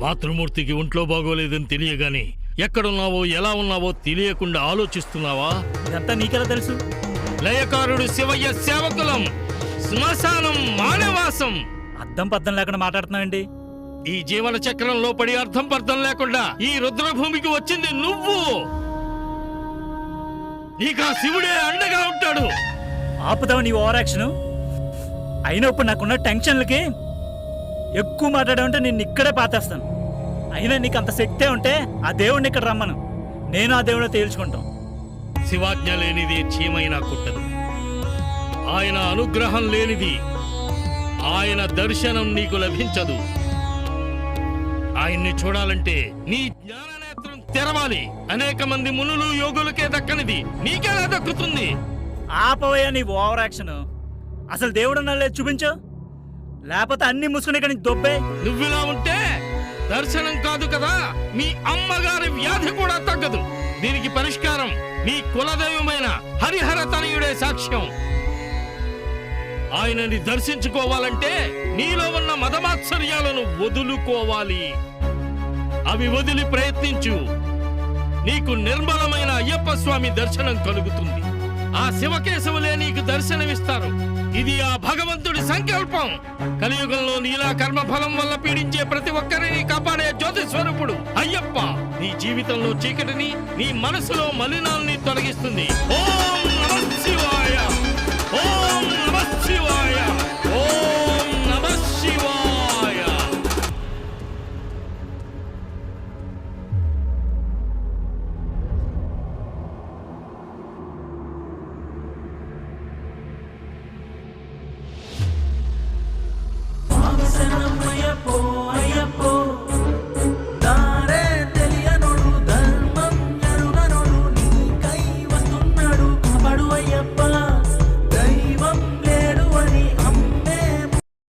మాతృమూర్తికి ఒంట్లో బాగోలేదని తెలియగాని ఎక్కడున్నావో ఎలా ఉన్నావో తెలియకుండా ఆలోచిస్తున్నావా? ఇదంతా నీకెలా తెలుసు? లయకారుడు శివయ్య సేవకులం శ్మశానం మానవాసం. అద్దం పద్దం లేకుండా మాట్లాడుతున్నావండి ఈ జీవన చక్రంలో పడి అర్థం పర్థం లేకుండా ఈ రుద్రభూమికి వచ్చింది నువ్వు. నీకు ఆ శివుడే అండగా ఉంటాడు. ఆపుదావు నీ ఓవర్ యాక్షన్ అయినా ఇప్పుడు నాకున్న టెన్షన్లకి ఎక్కువ మాట్లాడామంటే నిన్ను ఇక్కడే పాతేస్తాను. అయినా నీకు అంత శక్తే ఉంటే ఆ దేవుడిని ఇక్కడ రమ్మను. నేను ఆ దేవుడిని తేల్చుకుంటాం. శివాజ్ఞ లేనిది చీమైనా కుట్టదు. ఆయన అనుగ్రహం లేనిది ఆయన దర్శనం నీకు లభించదు. ఆయన్ని చూడాలంటే నీ జ్ఞాననేత్రం తెరవాలి. అనేక మంది మునులు యోగులకే దక్కనిది. నీకెలా దక్కుతుంది. ఆపవయ్యా నీ ఓవర్ యాక్షన్ అసలు దేవుడు లేదు చూపించు. లేకపోతే అన్ని ముసుకుని ఇక్కడ నుంచి దొబ్బే. నువ్విలా ఉంటే దర్శనం కాదు కదా. మీ అమ్మగారి వ్యాధి కూడా తగ్గదు. దీనికి పరిష్కారం మీ కులదైవమైన హరిహర తనయుడే సాక్ష్యం. ఆయనని దర్శించుకోవాలంటే నీలో ఉన్న మదమాత్సర్యాలను వదులుకోవాలి. అవి వదిలి ప్రయత్నించు. నీకు నిర్మలమైన అయ్యప్ప స్వామి దర్శనం కలుగుతుంది. ఆ శివకేశవులేని దర్శనమిస్తారు. ఇది ఆ భగవంతుడి సంకల్పం. కలియుగంలో నీలా కర్మ ఫలం వల్ల పీడించే ప్రతి ఒక్కరిని కాపాడే జ్యోతి స్వరూపుడు అయ్యప్ప. నీ జీవితంలో చీకటిని నీ మనసులో మలినాల్ని తొలగిస్తుంది. ఓ